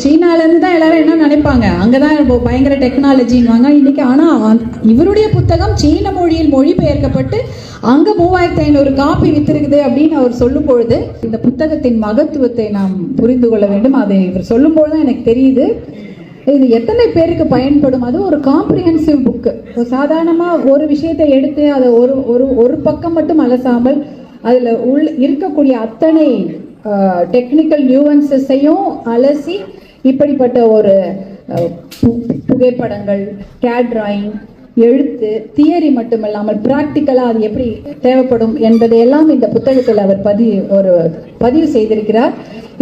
சீனாலேருந்து தான் எல்லாரும் என்ன நினைப்பாங்க? அங்கே தான் இப்போ பயங்கர டெக்னாலஜின்வாங்க இன்னைக்கு ஆனால் இவருடைய புத்தகம் சீன மொழியில் மொழிபெயர்க்கப்பட்டு அங்கே மூவாயிரத்தி ஐநூறு காப்பி வித்திருக்குது அப்படின்னு அவர் சொல்லும் பொழுது இந்த புத்தகத்தின் மகத்துவத்தை நாம் புரிந்து கொள்ள வேண்டும். அதை இவர் சொல்லும் பொழுது தான் எனக்கு தெரியுது. இது எத்தனை பேருக்கு பயன்படும்? அது ஒரு காம்ப்ரிஹென்சிவ் புக்கு சாதாரணமாக ஒரு விஷயத்தை எடுத்து அதை ஒரு ஒரு ஒரு பக்கம் மட்டும் அலசாமல் அதில் உள் இருக்கக்கூடிய அத்தனை டெக்னிக்கல் நியூவன்சஸையும் அலசி இப்படிப்பட்ட ஒரு புகைப்படங்கள் கேட் டிராயிங் எழுத்து தியரி மட்டுமல்லாமல் ப்ராக்டிக்கலாக அது எப்படி தேவைப்படும் என்பதையெல்லாம் இந்த புத்தகத்தில் அவர் பதிவு ஒரு பதிவு செய்திருக்கிறார்.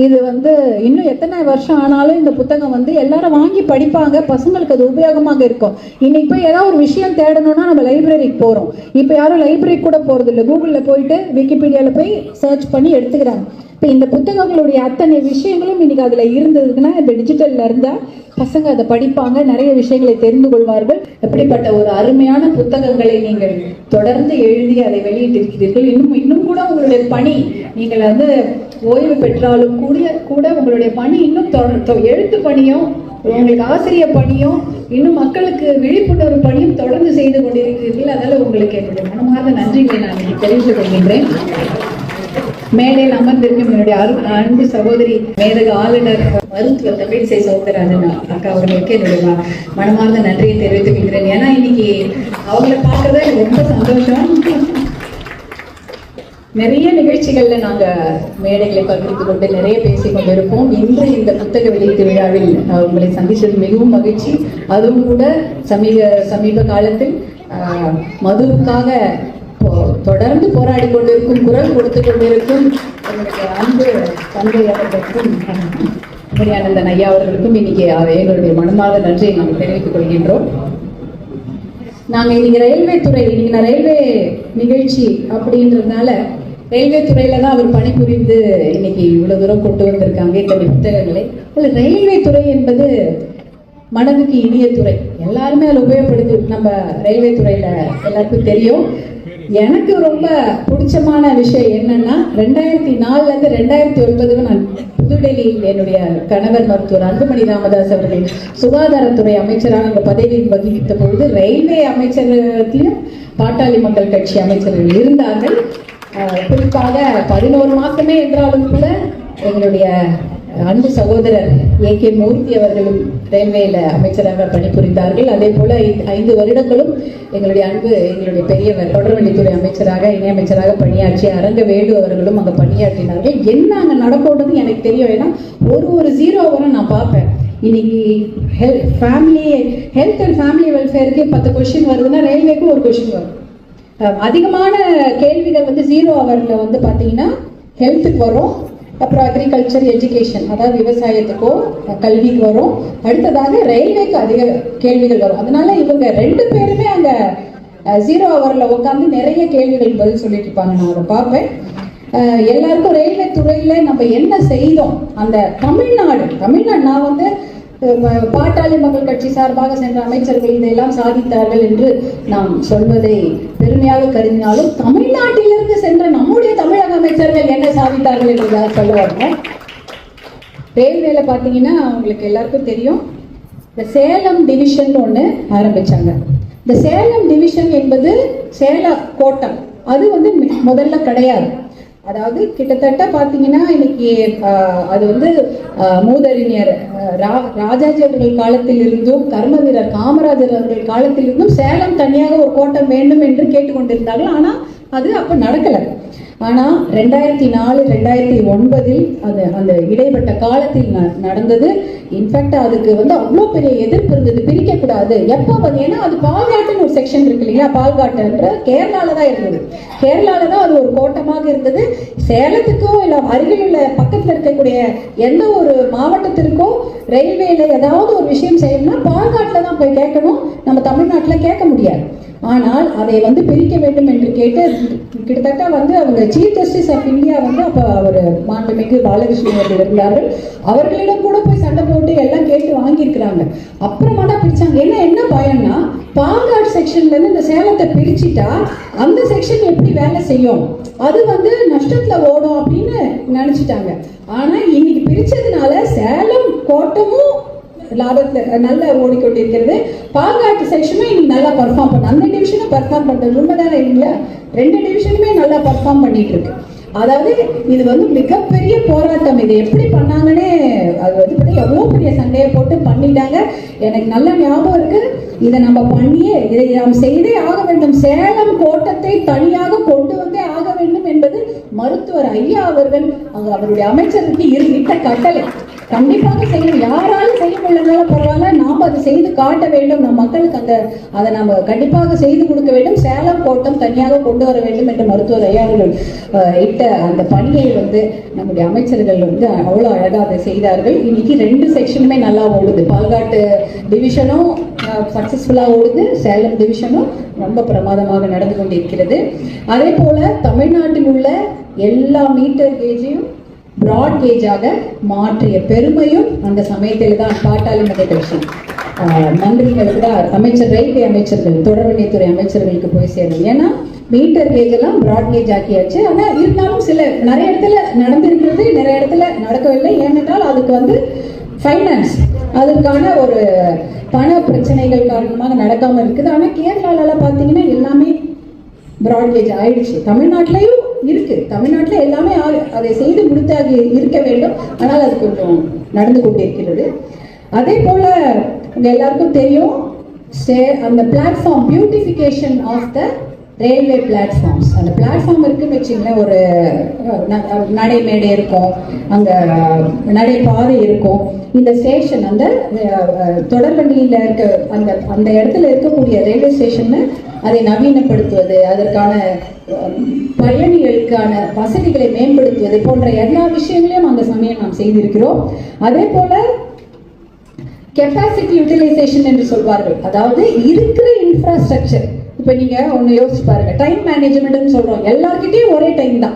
இது வந்து இன்னும் எத்தனை வருஷம் ஆனாலும் இந்த புத்தகம் வந்து எல்லாரும் வாங்கி படிப்பாங்க பசங்களுக்கு அது உபயோகமாக இருக்கும். இன்னைக்கு போய் ஏதாவது ஒரு விஷயம் தேடணும்னா நம்ம லைப்ரரிக்கு போகிறோம் இப்போ யாரும் லைப்ரரி கூட போகிறது இல்லை கூகுளில் போயிட்டு விக்கிபீடியாவில் போய் சர்ச் பண்ணி எடுத்துக்கிறாங்க. இப்போ இந்த புத்தகங்களுடைய அத்தனை விஷயங்களும் இன்னைக்கு அதில் இருந்ததுன்னா இந்த டிஜிட்டலில் இருந்தால் பசங்க அதை படிப்பாங்க நிறைய விஷயங்களை தெரிந்து கொள்வார்கள். எப்படிப்பட்ட ஒரு அருமையான புத்தகங்களை நீங்கள் தொடர்ந்து எழுதி அதை வெளியிட்டிருக்கிறீர்கள். இன்னும் இன்னும் கூட உங்களுடைய பணி நீங்கள் வந்து ஓய்வு பெற்றாலும் கூடிய கூட உங்களுடைய பணி இன்னும் தொடர் தொ- எழுத்து பணியும் உங்களுக்கு ஆசிரியர் பணியும் இன்னும் மக்களுக்கு விழிப்புணர்வு பணியும் தொடர்ந்து செய்து கொண்டிருக்கிறீர்கள். அதனால உங்களுக்கு என்னுடைய மனமார்ந்த நன்றிகளை நான் தெரிவித்துக் கொள்கின்றேன். மேடையில் அமர்ந்திருக்கும் என்னுடைய அரு அன்பு சகோதரி மேதக ஆளுநர் மருத்துவர் தமிழிசை சௌந்தரராஜன் அக்கா அவர்களுக்கு என்னுடைய மனமார்ந்த நன்றியை தெரிவித்துக் கொள்கிறேன். ஏன்னா இன்னைக்கு அவங்கள பார்க்கறது எனக்கு ரொம்ப சந்தோஷம். நிறைய நிகழ்ச்சிகள்ல நாங்க மேடைகளை பகிர்ந்து கொண்டு நிறைய பேசிக் கொண்டிருப்போம். இன்று இந்த புத்தக வெளியீட்டு விழாவில் உங்களை சந்தித்தது மிகவும் மகிழ்ச்சி. அதுவும் கூட சமீப சமீப காலத்தில் மதுவுக்காக தொடர்ந்து போராடி கொண்டிருக்கும் குரல் கொடுத்து கொண்டிருக்கும் எங்களுடைய அன்பு தந்தை அவர்களுக்கும் முனியானந்தன் ஐயா அவர்களுக்கும் இன்னைக்கு எங்களுடைய மனமார்ந்த நன்றியை நாங்கள் தெரிவித்துக் கொள்கின்றோம். நாங்கள் இன்னைக்கு ரயில்வே துறை இன்னைக்கு நான் ரயில்வே நிகழ்ச்சி அப்படின்றதுனால ரயில்வே துறையில தான் அவர் பணிபுரிந்து இன்னைக்கு இவ்வளவு தூரம் கொண்டு வந்திருக்காங்க இந்த புத்தகங்களை. அதில் ரயில்வே துறை என்பது மனதுக்கு இனிய துறை. எல்லாருமே அதில் உபயோகப்படுத்தி நம்ம ரயில்வே துறையில எல்லாருக்கும் தெரியும். எனக்கு ரொம்ப பிடிச்சமான விஷயம் என்னன்னா ரெண்டாயிரத்தி நாலுல இருந்து ரெண்டாயிரத்தி ஒன்பதுல நான் புதுடெல்லியில் என்னுடைய கணவர் மருத்துவர் அன்புமணி ராமதாஸ் அவர்கள் சுகாதாரத்துறை அமைச்சராக அந்த பதவியில் வகித்த பொழுது ரயில்வே அமைச்சரகத்திலும் பாட்டாளி மக்கள் கட்சி அமைச்சர்கள் இருந்தார்கள். குறிப்பாக பதினோரு மாசமே என்றாலும் கூட எங்களுடைய அன்பு சகோதரர் ஏ கே மூர்த்தி அவர்களும் ரயில்வேல அமைச்சராக பணிபுரிந்தார்கள். அதே போல ஐந்து வருடங்களும் எங்களுடைய அன்பு எங்களுடைய பெரியவர் தொடர்வண்டித்துறை அமைச்சராக இணையமைச்சராக பணியாற்றிய அரங்கவேலு அவர்களும் அங்கே பணியாற்றினார்கள். என்ன அங்கே நடக்கணும்னு எனக்கு தெரியும் ஏன்னா ஒரு ஒரு ஜீரோ வரும் நான் பார்ப்பேன். இன்னைக்கு ஹெல் ஃபேமிலி ஹெல்த் அண்ட் ஃபேமிலி வெல்ஃபேருக்கு பத்து கொஷின் வருதுன்னா ரயில்வேக்கு ஒரு கொஷின் வரும். அதிகமான கேள்விகள் வந்து ஜீரோ அவரில் வந்து பார்த்தீங்கன்னா ஹெல்த்துக்கு வரும். அப்புறம் அக்ரிகல்ச்சர் எஜுகேஷன் அதாவது விவசாயத்துக்கோ கல்விக்கு வரும். அடுத்ததாக ரயில்வேக்கு அதிக கேள்விகள் வரும். அதனால இவங்க ரெண்டு பேருமே அங்கே ஜீரோ ஹவரில் உட்காந்து நிறைய கேள்விகள் பதில் சொல்லிட்டு இருப்பாங்க. நான் அதை பார்ப்பேன். எல்லாருக்கும் ரயில்வே துறையில் நம்ம என்ன செய்தோம்? அந்த தமிழ்நாடு தமிழ்நாடு நான் வந்து பாட்டாளி மக்கள் கட்சி சார்பாக சென்ற அமைச்சர்கள் இதையெல்லாம் சாதித்தார்கள் என்று நாம் சொல்வதை பெருமையாக கருதினாலும் தமிழ்நாட்டிலிருந்து சென்ற நம்முடைய தமிழக அமைச்சர்கள் என்ன சாதித்தார்கள் என்று யார் சொல்லுவாங்க? ரயில்வேல பார்த்தீங்கன்னா உங்களுக்கு எல்லாருக்கும் தெரியும். இந்த சேலம் டிவிஷன் ஒன்று ஆரம்பிச்சாங்க. இந்த சேலம் டிவிஷன் என்பது சேல கோட்டம். அது வந்து முதல்ல கிடையாது. அதாவது கிட்டத்தட்ட பார்த்தீங்கன்னா இன்னைக்கு அது வந்து மூதறிஞர் ரா- ராஜாஜி அவர்கள் காலத்தில் இருந்தும் கர்ம வீரர் காமராஜர் அவர்கள் காலத்தில் இருந்தும் சேலம் தனியாக ஒரு கோட்டம் வேண்டும் என்று கேட்டுக்கொண்டிருந்தார்கள். ஆனால் அது அப்போ நடக்கலை. ஆனால் ரெண்டாயிரத்தி நாலு ரெண்டாயிரத்தி ஒன்பதில் அது அந்த இடைப்பட்ட காலத்தில் ந- நடந்தது. இன்ஃபேக்ட் அதுக்கு வந்து அவ்வளோ பெரிய எதிர்ப்பு இருந்தது. பிரிக்கக்கூடாது. எப்போ வந்து ஏன்னா அது பால்காட்டுன்னு ஒரு செக்ஷன் இருக்கு இல்லைங்களா? பால்காட்டுன்ற கேரளால தான் இருந்தது. கேரளால தான் அது ஒரு கோட்டமாக இருந்தது. சேலத்துக்கோ இல்லை அருகில் உள்ள பக்கத்தில் இருக்கக்கூடிய எந்த ஒரு மாவட்டத்திற்கோ ரயில்வேல ஏதாவது ஒரு விஷயம் செய்யணும்னா பால்காட்டில் தான் போய் கேட்கணும். நம்ம தமிழ்நாட்டில் கேட்க முடியாது. ஆனால் அதை வந்து பிரிக்க வேண்டும் என்று கேட்டு கிட்டத்தட்ட வந்து அவங்க சீஃப் ஜஸ்டிஸ் ஆஃப் இந்தியா வந்து அப்போ அவர் மாண்புமிகு பாலகிருஷ்ணன் அவர்கள் இருந்தார்கள். அவர்களிடம் கூட போய் சண்டை போட்டு எல்லாம் கேட்டு வாங்கியிருக்கிறாங்க. அப்புறமா தான் பிரிச்சாங்க ஏன்னா என்ன பயம்னா பாங்காட் செக்ஷன்ல இருந்து இந்த சேலத்தை பிரிச்சுட்டா அந்த செக்ஷன் எப்படி வேலை செய்யும்? அது வந்து நஷ்டத்துல ஓடும் அப்படின்னு நினைச்சிட்டாங்க. ஆனா இன்னைக்கு பிரிச்சதுனால சேலம் கோட்டமும் லாபத்தை நல்ல ஓடிக்கொண்டிருக்கிறது. பால்காட்டு செக்ஷனும் இன்னைக்கு நல்லா பர்ஃபார்ம் பண்ண. அந்த டிவிஷனும் பர்ஃபார்ம் பண்ணுறது ரொம்ப நேரம் இல்லையா? ரெண்டு டிவிஷனுமே நல்லா பர்ஃபார்ம் பண்ணிட்டு இருக்கு அதாவது இது வந்து மிகப்பெரிய போராட்டம். இது எப்படி பண்ணாங்கன்னே அது வந்து பார்த்தீங்கன்னா எவ்வளோ பெரிய சண்டையை போட்டு பண்ணிட்டாங்க. எனக்கு நல்ல ஞாபகம் இருக்கு. இதை நம்ம பண்ணியே இதை நாம் செய்தே ஆக வேண்டும். சேலம் கோட்டத்தை தனியாக கொண்டு வந்தே மருத்துவர் ஐயா அவர்கள் அங்க அவருடைய அமைச்சருக்கு இருந்துட்ட கட்டளை. கண்டிப்பாக செய்யணும் யாராலும் செய்ய முடியலனால பரவாயில்ல நாம் அதை செய்து காட்ட வேண்டும். நம் மக்களுக்கு அந்த அதை நாம் கண்டிப்பாக செய்து கொடுக்க வேண்டும். சேலம் கோட்டம் தனியாக கொண்டு வர வேண்டும் என்று மருத்துவர் ஐயா அவர்கள் இட்ட அந்த பணியை வந்து நம்முடைய அமைச்சர்கள் வந்து அவ்வளோ அழகாக அதை செய்தார்கள். இன்னைக்கு ரெண்டு செக்ஷனுமே நல்லா ஓடுது. பால்காட்டு டிவிஷனும் சக்ஸஸ்ஃபுல்லாக ஓடுது. சேலம் டிவிஷனும் ரொம்ப பிரமாதமாக நடந்து கொண்டிருக்கிறது. அதே போல் தமிழ்நாட்டில் உள்ள எல்லா மீட்டர் கேஜையும் பிராட் கேஜாக மாற்றிய பெருமையும் அந்த சமயத்தில் தான் பாட்டாளி மத கட்சி ஆஹ், தான் அமைச்சர் ரயில்வே அமைச்சர்கள் தொடர்வண்டித்துறை அமைச்சர்களுக்கு போய் சேரும் ஏன்னா மீட்டர் கேஜ் எல்லாம் பிராட் கேஜ் ஆக்கியாச்சு. ஆனால் இருந்தாலும் சில நிறைய இடத்துல நடந்திருக்கிறது நிறைய இடத்துல நடக்கவில்லை. ஏனென்றால் அதுக்கு வந்து ஃபைனான்ஸ் அதற்கான ஒரு பண பிரச்சனைகள் காரணமாக நடக்காம இருக்குது. ஆனால் கேரளாவில் பார்த்தீங்கன்னா எல்லாமே பிராட்கேஜ் ஆயிடுச்சு. தமிழ்நாட்டிலையும் இருக்கு. தமிழ்நாட்டில் எல்லாமே ஆ- அதை செய்து முடித்து அது இருக்க வேண்டும். ஆனால் அது கொஞ்சம் நடந்து கொண்டிருக்கிறது. அதே போல உங்க எல்லாருக்கும் தெரியும் அந்த platform beautification of the railway platforms அந்த பிளாட்ஃபார்ம் இருக்குன்னு வச்சுங்களேன் ஒரு நடை ந- இருக்கும் அங்கே நடைபாதை இருக்கும். இந்த ஸ்டேஷன் அந்த தொடர்வண்டியில் இருக்க அந்த அந்த இடத்துல இருக்கக்கூடிய ரயில்வே ஸ்டேஷன் அதை நவீனப்படுத்துவது அதற்கான பயணிகளுக்கான வசதிகளை மேம்படுத்துவது போன்ற எல்லா விஷயங்களையும் அந்த சமயம் நாம் செய்திருக்கிறோம். அதே போல கெப்பாசிட்டி யூட்டிலைசேஷன் என்று சொல்வார்கள். அதாவது இருக்கிற இன்ஃப்ராஸ்ட்ரக்சர் இப்போ நீங்கள் ஒன்று யோசிச்சு பாருங்க. டைம் மேனேஜ்மெண்ட்னு சொல்கிறோம் எல்லாருக்கிட்டையும் ஒரே டைம் தான்.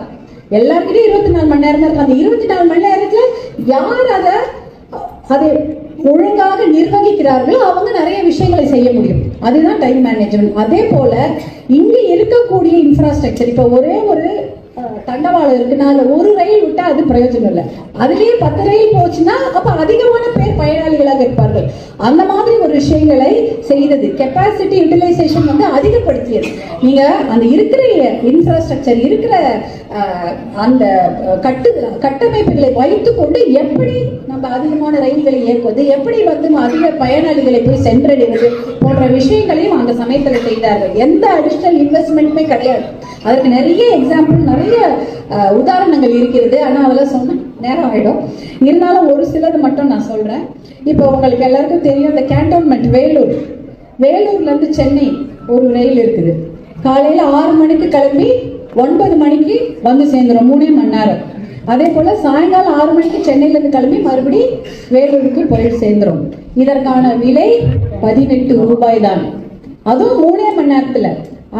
எல்லாருக்கிட்டையும் இருபத்தி நாலு மணி நேரம் தான் இருக்கும். அந்த இருபத்தி நாலு மணி நேரத்தில் யார் அதை அதை ஒழுங்காக நிர்வகிக்கிறார்களோ அவங்க நிறைய விஷயங்களை செய்ய முடியும். அதுதான் டைம் மேனேஜ்மெண்ட் அதே போல இங்கே இருக்கக்கூடிய இன்ஃப்ராஸ்ட்ரக்சர் இப்போ ஒரே ஒரு தண்டவாளம் இருக்குன்னா அதில் ஒரு ரயில் விட்டா அது பிரயோஜனம் இல்லை. அதுலேயே பத்து ரயில் போச்சுன்னா அப்ப அதிகமான பேர் பயனாளிகளாக இருப்பார்கள். அந்த மாதிரி ஒரு விஷயங்களை செய்தது. கெப்பாசிட்டி யூட்டிலைசேஷன் வந்து அதிகப்படுத்தியது. நீங்க அந்த இருக்கிற இன்ஃப்ராஸ்ட்ரக்சர் இருக்கிற அந்த கட்டு கட்டமைப்புகளை வைத்துக்கொண்டு எப்படி நம்ம அதிகமான ரயில்களை இயக்குவது எப்படி வந்து அதிக பயனாளிகளை போய் சென்றடைவது போன்ற விஷயம் விஷயங்களையும் அந்த சமயத்தில் செய்தார்கள். எந்த அடிஷனல் இன்வெஸ்ட்மெண்ட்டுமே கிடையாது. அதற்கு நிறைய எக்ஸாம்பிள் நிறைய உதாரணங்கள் இருக்கிறது. ஆனால் அதெல்லாம் சொன்ன நேரம் ஆயிடும். இருந்தாலும் ஒரு சிலது மட்டும் நான் சொல்றேன். இப்போ உங்களுக்கு எல்லாருக்கும் தெரியும் இந்த கேண்டோன்மெண்ட் வேலூர். வேலூர்ல இருந்து சென்னை ஒரு ரயில் இருக்குது. காலையில ஆறு மணிக்கு கிளம்பி ஒன்பது மணிக்கு வந்து சேர்ந்துரும். மூணே மணி நேரம். அதே போல சாயங்காலம் ஆறு மணிக்கு சென்னையில இருந்து கிளம்பி மறுபடி வேலூருக்கு போய் சேர்ந்துரும். இதற்கான விலை பதினெட்டு ரூபாய் தான் அதுவும் மூணே மணி நேரத்துல.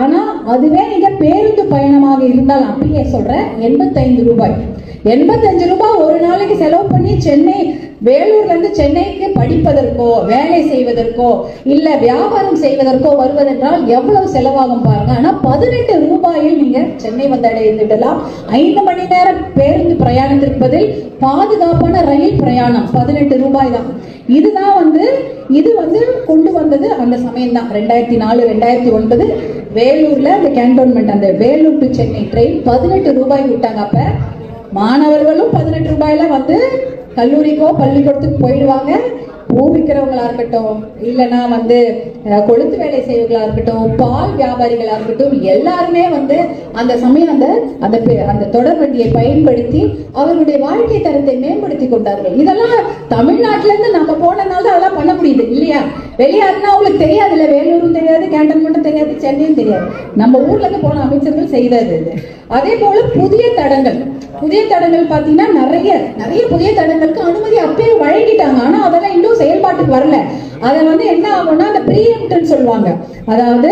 ஆனா அதுவே நீங்க பேருந்து பயணமாக இருந்தால் அப்படியே சொல்றேன் எண்பத்தைந்து ரூபாய். எண்பத்தஞ்சு ரூபாய் ஒரு நாளைக்கு செலவு பண்ணி சென்னை வேலூர்ல இருந்து சென்னைக்கு படிப்பதற்கோ வேலை செய்வதற்கோ இல்ல வியாபாரம் செய்வதற்கோ வருவதென்றால் எவ்வளவு செலவாகும் பாருங்க. ஆனா பதினெட்டு ரூபாயில் நீங்க சென்னை வந்து அடைந்துவிடலாம். ஐந்து மணி நேரம் பேருந்து பிரயாணத்திற்பதில் பாதுகாப்பான ரயில் பிரயாணம் பதினெட்டு ரூபாய் தான். இதுதான் வந்து இது வந்து கொண்டு வந்தது அந்த சமயம் தான் ரெண்டாயிரத்தி நாலு ரெண்டாயிரத்தி ஒன்பது வேலூர்ல அந்த கேண்டோன்மெண்ட் அந்த வேலூர் டு சென்னை ட்ரெயின் பதினெட்டு ரூபாய் விட்டாங்க. அப்ப மாணவர்களும் பதினெட்டு ரூபாயில வந்து கல்லூரிக்கோ பள்ளிக்கூடத்துக்கு போயிடுவாங்க. பூ விற்கிறவங்களா இருக்கட்டும் இல்லைன்னா வந்து கொளுத்து வேலை செய்வர்களா இருக்கட்டும் பால் வியாபாரிகளா இருக்கட்டும் எல்லாருமே வந்து அந்த சமயம் அந்த அந்த அந்த தொடர் வண்டியை பயன்படுத்தி அவர்களுடைய வாழ்க்கை தரத்தை மேம்படுத்தி கொண்டார்கள். இதெல்லாம் தமிழ்நாட்டுல இருந்து நம்ம போனதுனால தான் அதெல்லாம் பண்ண முடியுது இல்லையா? வெளியாருன்னா அவங்களுக்கு தெரியாது இல்ல வேலூரும் தெரியாது கேண்டன்மெண்ட்டும் தெரியாது சென்னையும் தெரியாது. நம்ம ஊர்ல இருந்து போன அமைச்சர்கள் செய்தது இது. அதே போல புதிய தடங்கள். புதிய தடங்கள் பார்த்தீங்கன்னா நிறைய நிறைய புதிய தடங்களுக்கு அனுமதி அப்பயே வழங்கிட்டாங்க. ஆனா அதெல்லாம் இன்னும் செயல்பாட்டுக்கு வரல. அதை வந்து என்ன ஆகும்னா அந்த ப்ரீஎம்ட்னு சொல்லுவாங்க. அதாவது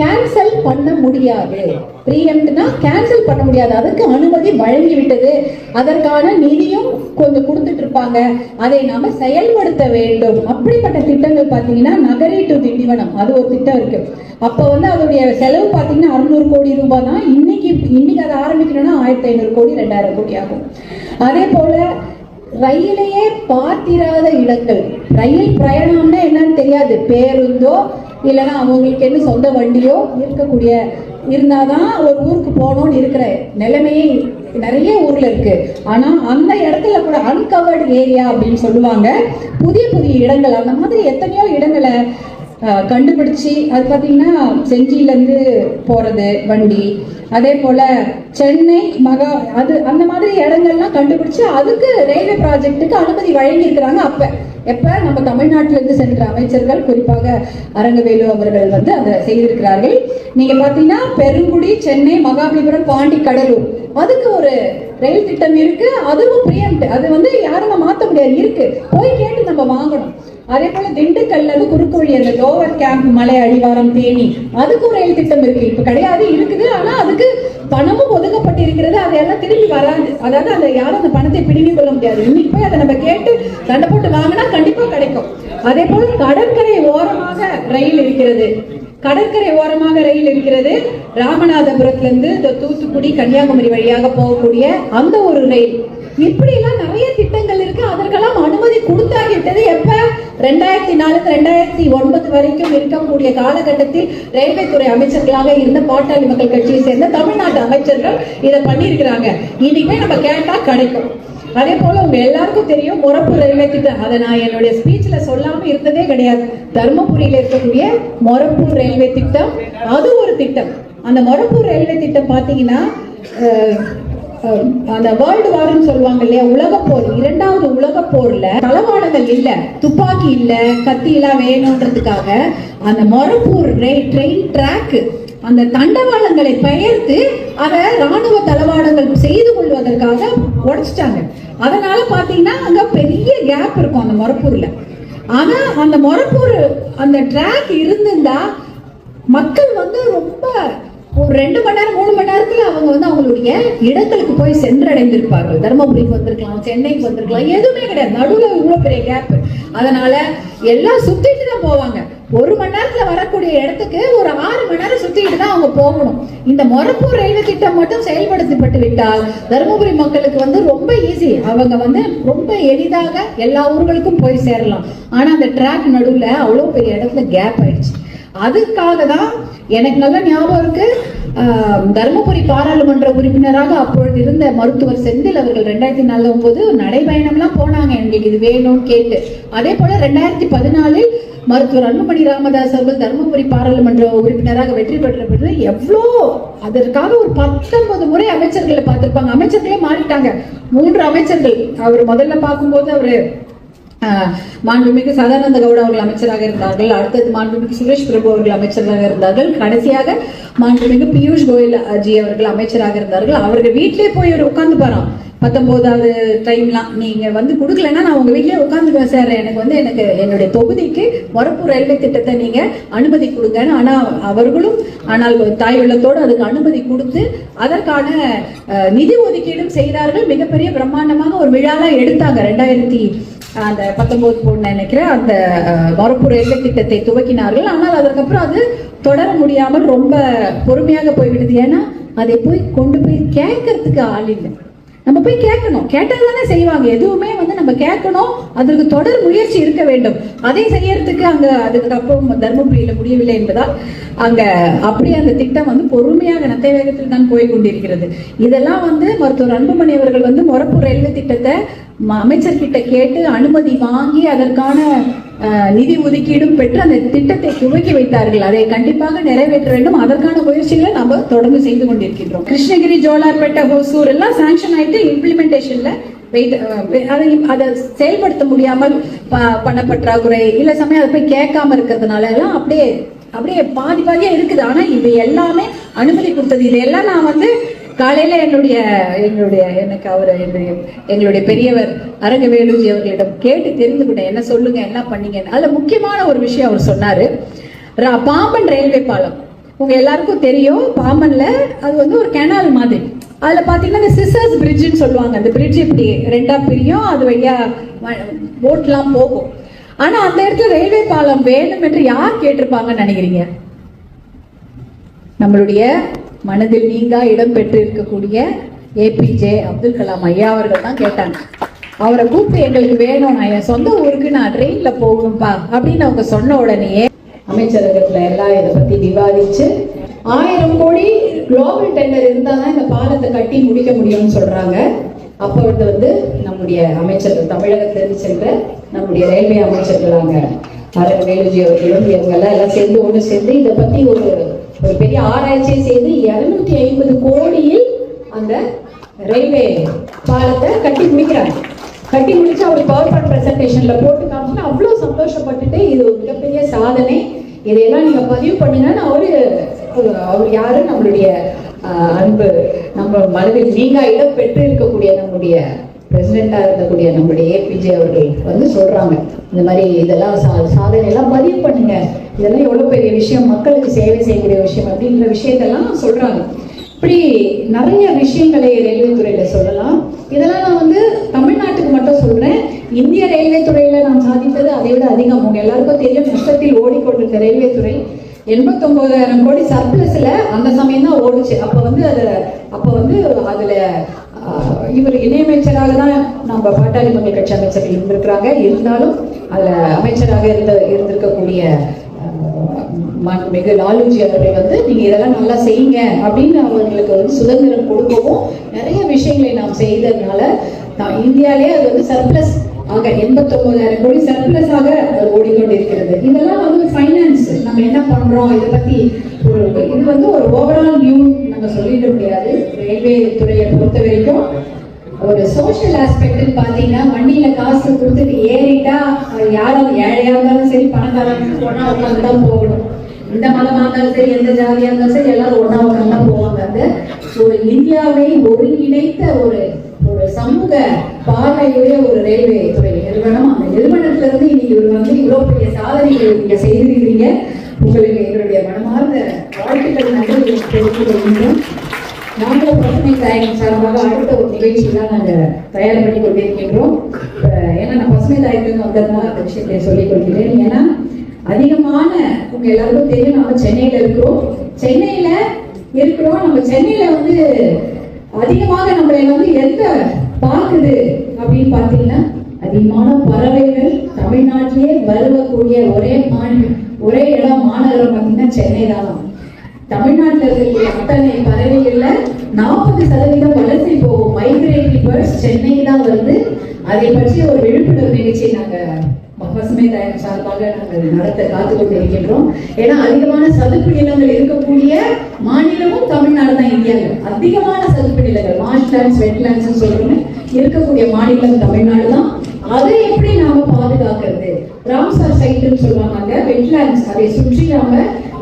கேன்சல் பண்ண முடியாது. ப்ரீஎம்ட்னா கேன்சல் பண்ண முடியாது. அதுக்கு அனுமதி வழங்கி விட்டது அதற்கான நிதியும் கொஞ்சம் கொடுத்துட்டு இருப்பாங்க. அதை நாம செயல்படுத்த வேண்டும். அப்படிப்பட்ட திட்டங்கள் பார்த்தீங்கன்னா நகரி டு திண்டிவனம். அது ஒரு திட்டம் இருக்கு. அப்போ வந்து அதோடைய செலவு பார்த்தீங்கன்னா அறுநூறு கோடி ரூபாய் தான் இன்னைக்கு இன்னைக்கு அதை ஆரம்பிக்கணும்னா ஆயிரத்தி ஐநூறு கோடி ரெண்டாயிரம் கோடி ஆகும். அதே போல ரயிலையே பார்த்திராத இடங்கள். ரயில் பிரயாணம்னா என்னன்னு தெரியாது. பேருந்தோ இல்லைன்னா அவங்களுக்கு என்ன சொந்த வண்டியோ இருக்கக்கூடிய இருந்தாதான் ஒரு ஊருக்கு போகணும்னு இருக்கிற நிலைமையே நிறைய ஊர்ல இருக்கு. ஆனா அந்த இடத்துல கூட அன்கவர்டு ஏரியா அப்படின்னு சொல்லுவாங்க. புதிய புதிய இடங்கள். அந்த மாதிரி எத்தனையோ இடங்களை கண்டுபிடிச்சி அது பார்த்தீங்கன்னா செஞ்சியிலேருந்து போகிறது வண்டி. அதே போல் சென்னை மகா அது அந்த மாதிரி இடங்கள்லாம் கண்டுபிடிச்சு அதுக்கு ரயில்வே ப்ராஜெக்ட்டுக்கு அனுமதி வழங்கியிருக்கிறாங்க அப்போ. எப்போ? நம்ம தமிழ்நாட்டிலிருந்து சென்ற அமைச்சர்கள் குறிப்பாக அரங்கவேலு அவர்கள் வந்து அதை செய்திருக்கிறார்கள். நீங்கள் பார்த்தீங்கன்னா பெருங்குடி சென்னை மகாபலிபுரம் பாண்டி கடலூர். அதுக்கு ஒரு ரயில் திட்டம் இருக்கு. அதுவும் பிரியம்ட் அது வந்து யாரும் மாற்ற முடியாது. இருக்கு. போய் கேட்டு நம்ம வாங்கணும். அதே போல திண்டுக்கல்ல இருந்து குறுக்கு வழி அந்த லோவர் கேம்ப் மலை அடிவாரம் தேனி. அதுக்கு ஒரு ரயில் திட்டம் இருக்கு. இப்ப கிடையாது இருக்குது. ஆனா அதுக்கு பணமும் ஒதுக்கப்பட்டு இருக்கிறது அதெல்லாம் திரும்பி வராது. அதாவது அந்த யாரும் அந்த பணத்தை பிடுங்கிக் கொள்ள முடியாது. இன்னைக்கு போய் அதை நம்ம கேட்டு சண்டை போட்டு வாங்கினா கண்டிப்பா கிடைக்கும். அதே போல கடற்கரை ஓரமாக ரயில் இருக்கிறது. கடற்கரை ஓரமாக ரயில் இருக்கிறது. ராமநாதபுரத்துல இருந்து இந்த தூத்துக்குடி கன்னியாகுமரி வழியாக போகக்கூடிய அந்த ஒரு ரயில் இப்படி எல்லாம் நிறைய திட்டங்கள் இருக்கு. அதற்கெல்லாம் அனுமதி கொடுத்தாகிட்டது எப்ப? ரெண்டாயிரத்தி நாலுக்கு ரெண்டாயிரத்தி ஒன்பது வரைக்கும் இருக்கக்கூடிய காலகட்டத்தில் ரயில்வே துறை அமைச்சர்களாக இருந்த பாட்டாளி மக்கள் கட்சியை சேர்ந்த தமிழ்நாட்டு அமைச்சர்கள் இதை பண்ணியிருக்கிறாங்க. இனிமே நம்ம கேட்டா கிடைக்கும். அதே போல உங்க எல்லாருக்கும் தெரியும் மொரப்பூர் ரயில்வே திட்டம். அதை நான் என்னுடைய ஸ்பீச்ல சொல்லாம இருந்ததே கிடையாது. தருமபுரியில் இருக்கக்கூடிய மொரப்பூர் ரயில்வே திட்டம் அது ஒரு திட்டம். அந்த மொரப்பூர் ரயில்வே திட்டம் பாத்தீங்கன்னா அந்த வேர்ல்டு வார்னு சொல்லுவாங்க இல்லையா உலக போர் இரண்டாவது உலக போர்ல தளவாடங்கள் இல்ல துப்பாக்கி இல்ல கத்தி எல்லாம் வேணுன்றதுக்காக அந்த மொரப்பூர் ட்ரெயின் ட்ராக் அந்த தண்டவாளங்களை பெயர்த்து அதை ராணுவ தளவாடங்கள் செய்து கொள்வதற்காக உடைச்சிட்டாங்க. அதனால பாத்தீங்கன்னா அங்க பெரிய கேப் இருக்கும் அந்த மொரப்பூர்ல ஆனா அந்த மொரப்பூர் அந்த ட்ராக் இருந்திருந்தா மக்கள் வந்து ரொம்ப ஒரு ரெண்டு மணி நேரம் மூணு மணி நேரத்துல அவங்க வந்து அவங்களுடைய இடங்களுக்கு போய் சென்றடைந்திருப்பார்கள். தருமபுரிக்கு வந்திருக்கலாம் சென்னைக்கு வந்திருக்கலாம் எதுவுமே கிடையாது. நடுவில் இவ்வளவு பெரிய கேப் அதனால எல்லாம் சுத்திட்டு தான் போவாங்க. ஒரு மணி நேரத்துல வரக்கூடிய இடத்துக்கு ஒரு ஆறு மணி நேரம் சுத்திட்டு தான் அவங்க போகணும். இந்த மொரப்பூர் ரயில்வே திட்டம் மட்டும் செயல்படுத்தப்பட்டு விட்டால் தருமபுரி மக்களுக்கு வந்து ரொம்ப ஈஸி அவங்க வந்து ரொம்ப எளிதாக எல்லா ஊர்களுக்கும் போய் சேரலாம். ஆனா அந்த ட்ராக் நடுவில் அவ்வளோ பெரிய இடத்துல கேப் ஆயிடுச்சு. அதுக்காக தான் எனக்கு நல்ல ஞாபகம் இருக்கு. தருமபுரி பாராளுமன்ற உறுப்பினராக அப்பொழுது இருந்த மருத்துவர் செந்தில் அவர்கள் ரெண்டாயிரத்தி நாலு ஒன்பது நடைபயணம்லாம் போனாங்க. எங்களுக்கு இது வேணும்னு கேட்டு. அதே போல ரெண்டாயிரத்தி பதினாலில் மருத்துவர் அன்புமணி ராமதாஸ் அவர்கள் தருமபுரி பாராளுமன்ற உறுப்பினராக வெற்றி பெற்ற பிறகு எவ்வளோ அதற்காக ஒரு பத்தொன்பது முறை அமைச்சர்களை பார்த்துருப்பாங்க. அமைச்சர்களே மாறிட்டாங்க. மூன்று அமைச்சர்கள். அவர் முதல்ல பார்க்கும்போது அவரு மாண்புமிகு சதானந்த கவுடா அவர்கள் அமைச்சராக இருந்தார்கள். அடுத்தது மாண்புமிகு சுரேஷ் பிரபு அவர்கள் அமைச்சராக இருந்தார்கள். கடைசியாக மாண்புமிகு பியூஷ் கோயல் ஜி அவர்கள் அமைச்சராக இருந்தார்கள். அவர்கள் வீட்டிலே போய் அவர் உட்கார்ந்து பாராம். பத்தொன்பதாவது டைம்லாம் நீங்க வந்து கொடுக்கலன்னா நான் உங்க வீட்டிலே உட்காந்துக்குவேன் சார் எனக்கு வந்து எனக்கு என்னுடைய தொகுதிக்கு மொரப்பூர் ரயில்வே திட்டத்தை நீங்க அனுமதி கொடுங்கன்னு ஆனா அவர்களும் ஆனால் தாய் உள்ளத்தோடு அதுக்கு அனுமதி கொடுத்து அதற்கான நிதி ஒதுக்கீடும் செய்தார்கள். மிகப்பெரிய பிரம்மாண்டமாக ஒரு விழாலாம் எடுத்தாங்க. ரெண்டாயிரத்தி அந்த பத்தொன்பது போன்னு நினைக்கிறேன் அந்த அஹ், மொரப்பூர் ரயில்வே திட்டத்தை துவக்கினார்கள். ஆனால் அதற்கப்புறம் அது தொடர முடியாமல் ரொம்ப பொறுமையாக போய்விடுது ஏன்னா அதை போய் கொண்டு போய் கேட்கறதுக்கு ஆள் இல்லை. நம்ம போய் கேட்கணும். கேட்டால் தானே செய்வாங்க. எதுவுமே வந்து நம்ம கேட்கணும். அதற்கு தொடர் முயற்சி இருக்க வேண்டும். அதை செய்யறதுக்கு அங்க அதுக்கு அப்புறம் தர்மபுரியில முடியவில்லை என்பதால் அங்க அப்படியே அந்த திட்டம் வந்து பொறுமையாக நத்தை வேகத்தில் தான் போய் கொண்டிருக்கிறது. இதெல்லாம் வந்து மருத்துவர் அன்புமணி அவர்கள் வந்து மொரப்பு ரயில்வே திட்டத்தை ம- அமைச்சர்கிட்ட கேட்டு அனுமதி வாங்கி அதற்கான நிதி ஒதுக்கீடும் பெற்று அந்த திட்டத்தை துவக்கி வைத்தார்கள். அதை கண்டிப்பாக நிறைவேற்ற வேண்டும். அதற்கான முயற்சிகளை நம்ம தொடர்ந்து செய்து கொண்டிருக்கின்றோம். கிருஷ்ணகிரி ஜோலார்பேட்டை ஹோசூர் எல்லாம் சாங்ஷன் ஆயிட்டு இம்ப்ளிமெண்டேஷன்ல அதை அதை செயல்படுத்த முடியாமல் ப- பணப்பற்றாக்குறை இல்ல சமயம் அதை போய் கேட்காம இருக்கிறதுனால எல்லாம் அப்படியே அப்படியே பாதி பாதியா இருக்குது. ஆனா இது எல்லாமே அனுமதி கொடுத்தது. இதெல்லாம் நான் வந்து காலையில என்னுடைய எங்களுடைய எனக்கு அவர் என்னுடைய எங்களுடைய பெரியவர் அரங்கவேலுஜி அவர்களிடம் கேட்டு தெரிந்து கொண்டேன் என்ன சொல்லுங்க என்ன பண்ணீங்க அதுல முக்கியமான ஒரு விஷயம் அவர் சொன்னாரு. பாம்பன் ரயில்வே பாலம். உங்க எல்லாருக்கும் தெரியும் பாம்பன்ல அது வந்து ஒரு கெனால் மாதிரி. அதுல பாத்தீங்கன்னா இந்த சிசர்ஸ் பிரிட்ஜ்னு சொல்லுவாங்க. அந்த பிரிட்ஜ் இப்படி ரெண்டா பிரியும். அது வழியா போட்லாம் போகும். ஆனா அந்த இடத்துல ரயில்வே பாலம் வேணும் என்று யார் கேட்டிருப்பாங்கன்னு நினைக்கிறீங்க? நம்மளுடைய மனதில் நீங்கா இடம் பெற்று இருக்கக்கூடிய ஏபிஜே அப்துல் கலாம் ஐயா அவர்கள் தான் கேட்டாங்க. அவரை கூப்பிட்டு எங்களுக்கு வேணும் நான் என் சொந்த ஊருக்கு நான் ட்ரெயின்ல போகணும்ப்பா அப்படின்னு அவங்க சொன்ன உடனேயே அமைச்சரகத்துல எல்லாம் இதை பத்தி விவாதிச்சு ஆயிரம் கோடி குளோபல் டெண்டர் இருந்தால் தான் இந்த பாலத்தை கட்டி முடிக்க முடியும்னு சொல்றாங்க. அப்பொழுது வந்து நம்முடைய அமைச்சர் தமிழகத்திலிருந்து சென்ற நம்முடைய ரயில்வே அமைச்சர்களாங்க அரங்க வேலுஜி அவர்களும் இவங்க எல்லாம் எல்லாம் சேர்ந்து ஒன்று சேர்ந்து இதை பத்தி ஒரு ஒரு பெரிய ஆராய்ச்சியை செய்து இருநூத்தி ஐம்பது கோடியில் அந்த ரயில்வே பாலத்தை கட்டி முடிக்கிறாங்க. கட்டி முடிச்சு அவர் பவர் பாயிண்ட் பிரசன்டேஷன்ல போட்டு காமிச்சுன்னா அவ்வளோ சந்தோஷப்பட்டுட்டு இது ஒரு மிகப்பெரிய சாதனை. இதையெல்லாம் நீங்க பதிவு பண்ணினான்னு அவரு அவர் யாரு? நம்மளுடைய அன்பு நம்ம மனதில் நீங்கா இடம் பெற்று இருக்கக்கூடிய நம்முடைய பிரசிடெண்டா இருக்கக்கூடிய நம்முடைய ஏபிஜே அவர்கள் வந்து சொல்றாங்க. இந்த மாதிரி இதெல்லாம் சா- சாதனையெல்லாம் பதிவு பண்ணுங்க. இதெல்லாம் எவ்வளோ பெரிய விஷயம்? மக்களுக்கு சேவை செய்யக்கூடிய விஷயம் அப்படின்ற விஷயத்தெல்லாம் சொல்கிறாங்க இப்படி நிறைய விஷயங்களை ரயில்வே துறையில் சொல்லலாம். இதெல்லாம் நான் வந்து தமிழ்நாட்டுக்கு மட்டும் சொல்கிறேன் இந்திய ரயில்வே துறையில் நான் சாதித்தது அதை விட அதிகம். உங்கள் எல்லாருக்கும் தெரியும் நஷ்டத்தில் ஓடிக்கொண்டிருக்க ரயில்வே துறை எண்பத்தொம்போதாயிரம் கோடி சர்ப்ளஸில் அந்த சமயம் தான் ஓடுச்சு. அப்போ வந்து அதை அப்போ வந்து அதில் இவர் இணையமைச்சராக தான் நம்ம பாட்டாளி மக்கள் கட்சி அமைச்சர்கள் இருந்திருக்கிறாங்க. இருந்தாலும் அதில் அமைச்சராக இருந்த இருந்திருக்கக்கூடிய மிகு லாலுஜி அவர்கள் வந்து நீங்கள் இதெல்லாம் நல்லா செய்யுங்க அப்படின்னு அவர்களுக்கு வந்து சுதந்திரம் கொடுக்கவும் நிறைய விஷயங்களை நாம் செய்ததுனால நான் இந்தியாவிலே அது வந்து சர்ப்ளஸ் ஆக எண்பத்தொன்பதாயிரம் கோடி சர்ப்ளஸ் ஆக அது ஓடிக்கொண்டிருக்கிறது. இதெல்லாம் வந்து ஃபைனான்ஸ் நம்ம என்ன பண்றோம் இதை பத்தி ஒரு இது வந்து ஒரு ஓவரால் வியூ நம்ம சொல்லிட முடியாது. ரயில்வே துறையை பொறுத்த வரைக்கும் ஒரு சோஷியல் ஆஸ்பெக்ட்னு பார்த்தீங்கன்னா வண்டியில காசு கொடுத்துட்டு ஏறிட்டா யாரும் ஏழையா இருந்தாலும் சரி பணக்காரங்க ஒன்றா உட்காந்து தான் போகணும். எந்த மதமா இருந்தாலும் சரி எந்த ஜாதியாக இருந்தாலும் சரி எல்லாரும் ஒன்றா உட்காந்து தான் போவாங்க. அந்த ஒரு இந்தியாவை ஒருங்கிணைத்த ஒரு ஒரு சமூக பார்வையுடைய ஒரு ரயில்வே துறை நிறுவனம். அந்த நிறுவனத்துல இருந்து இன்னைக்கு இவர் வந்து இவ்வளோ பெரிய சாதனைகள் நீங்க செய்திருக்கிறீங்க. உங்களுக்கு எங்களுடைய மனமார்ந்த வாழ்த்துக்கள் நன்றி தெரிவித்துக் கொள்கின்றோம் நாங்களும் பசுமை தாயகம் சார்பாக அடுத்த ஒரு நிகழ்ச்சி தான் நாங்கள் தயார் பண்ணி கொண்டிருக்கின்றோம். அஹ் ஏன்னா நான் பசுமை தாயகம் வந்ததுனால அந்த விஷயத்தை சொல்லிக் கொள்கிறேன் ஏன்னா அதிகமான உங்க எல்லாருக்கும் தெரியும் நம்ம சென்னையில இருக்கிறோம். சென்னையில இருக்கிறோம். நம்ம சென்னையில வந்து அதிகமாக நம்மளை வந்து எந்த பார்க்குது அப்படின்னு பார்த்தீங்கன்னா அதிகமான பறவைகள் தமிழ்நாட்டிலே வருவக்கூடிய ஒரே மாநிலம். ஒரே இடம் மாநகரம் பார்த்தீங்கன்னா சென்னை தான். தமிழ்நாட்டில் இருக்கக்கூடிய அத்தனை பறவைகள்ல நாற்பது சதவீதம் வளர்ச்சி போகும் மைக்ரேட்டரி பேர்ட்ஸ் சென்னை தான் வருது. அதை பற்றி ஒரு விழிப்புணர்வு நிகழ்ச்சி நாங்க பசுமை தாயம் சார்பாக நாங்கள் நடத்த காத்து கொண்டிருக்கின்றோம். ஏன்னா அதிகமான சதுப்பு நிலங்கள் இருக்கக்கூடிய மாநிலமும் தமிழ்நாடு தான் இந்தியாவில். அதிகமான சதுப்பு நிலங்கள் மார்ஷ்லேண்ட்ஸ் வெட்லேண்ட்ஸ் சொல்றோம் இருக்கக்கூடிய மாநிலம் தமிழ்நாடு தான். அதை எப்படி நாம பாதுகாக்கிறது? ராம்சார் சைட்டுன்னு சொல்லுவாங்க அங்க வெட்லாண்ட்ஸ் அதை சுற்றி நாம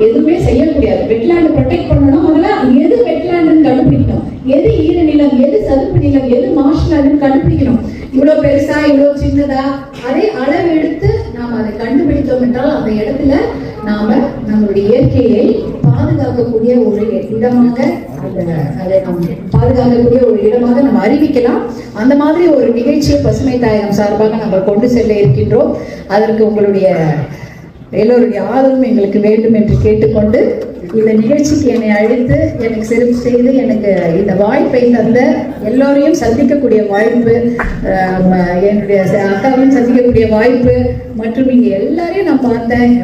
எதுவுமே செய்ய முடியாது. வெட்லேண்ட் ப்ரொடெக்ட் பண்ணணும். முதல்ல எது வெட்லாண்டுன்னு கண்டுபிடிக்கணும். எது ஈரநிலம் எது சதுப்பு நிலம் எது மார்ஷ்லாண்டுன்னு கண்டுபிடிக்கணும். இவ்வளவு பெருசா இவ்வளவு சின்னதா அதை அளவெடுத்து நாம் அதை கண்டுபிடித்தோம் என்றால் அந்த இடத்துல நாம நம்மளுடைய இயற்கையை பாதுகாக்கக்கூடிய ஒரு இடமாக அந்த அதை நாம் பாதுகாக்கக்கூடிய ஒரு இடமாக நம்ம அறிவிக்கலாம். அந்த மாதிரி ஒரு நிகழ்ச்சியை பசுமை தாயகம் சார்பாக நம்ம கொண்டு செல்ல இருக்கின்றோம். அதற்கு உங்களுடைய எல்லோருடைய ஆதரவும் எங்களுக்கு வேண்டும் என்று கேட்டுக்கொண்டு இந்த நிகழ்ச்சிக்கு என்னை அழைத்து எனக்கு சிறப்பு செய்து எனக்கு இந்த வாய்ப்பை தந்த எல்லோரையும் சந்திக்கக்கூடிய வாய்ப்பு என்னுடைய அக்காவையும் சந்திக்கக்கூடிய வாய்ப்பு மற்றும் இங்கே எல்லாரையும் நான் பார்த்தேன்.